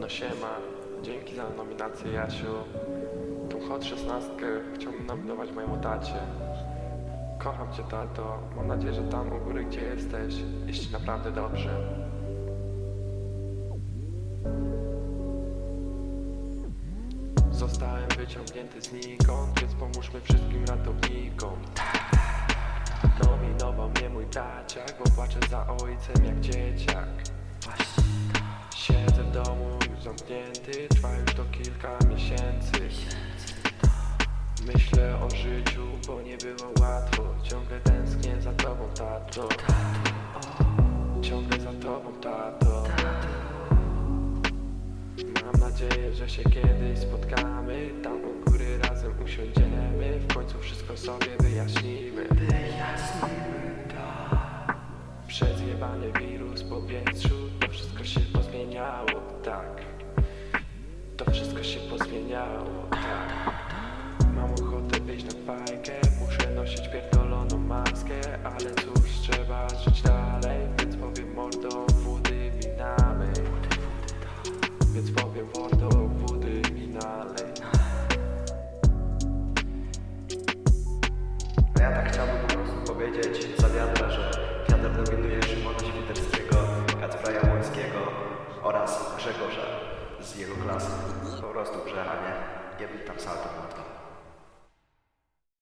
No siema, dzięki za nominację Jasiu. Tą Hot 16 chciałbym nominować mojemu tacie. Kocham cię tato, mam nadzieję, że tam u góry gdzie jesteś jest ci naprawdę dobrze. Zostałem wyciągnięty znikąd, więc pomóżmy wszystkim ratownikom. Bo płaczę za ojcem jak dzieciak. Siedzę w domu już zamknięty, trwa już to kilka miesięcy. Myślę o życiu, bo nie było łatwo. Ciągle tęsknię za tobą, tato. Ciągle za tobą, tato. Mam nadzieję, że się kiedyś spotkamy. Tam u góry razem usiądziemy. W końcu wszystko sobie wyjaśnimy. Przez jebany wirus w powietrzu. To wszystko się pozmieniało, tak. To wszystko się pozmieniało, tak. Mam ochotę wyjść na fajkę Muszę nosić pierdoloną maskę Ale cóż, trzeba żyć dalej Więc powiem mordo, wody mi nalej. Więc powiem mordo, wody mi nalej. Ja tak chciałbym po prostu powiedzieć wiatr nominuje Szymona Świderskiego, Kacpra Jabłońskiego oraz Grzegorza z jego klasy. Po prostu grze, a nie, być tam salto matko.